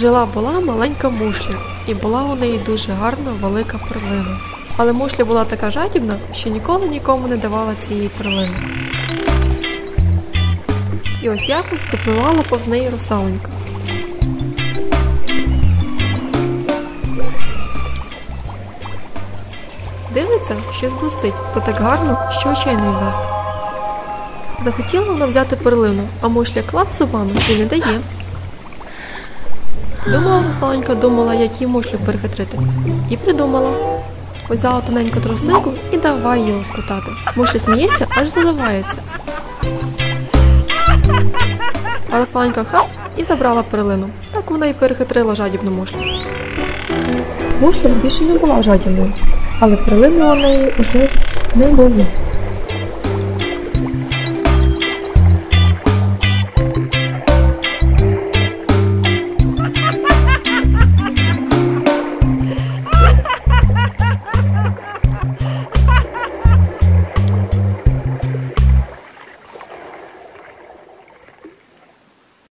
Жила була маленька мушля, і була у неї дуже гарна велика перлина. Але мушля була така жадібна, що ніколи нікому не давала цієї перлини. І ось якось припливала повз неї русаленька. Дивиться, щось блистить, то так гарно, що очей не відвести. Захотіла вона взяти перлину, а мушля клад зубами і не дає. Думала Русланка, думала, як її мушлю перехитрити. І придумала. Взяла тоненьку тростинку і давай її лоскотати. Мушля сміється, аж заливається. А Русланка хап і забрала перлину. Так вона і перехитрила жадібну мушлю. Мушля більше не була жадібною, але перлини у неї вже не було.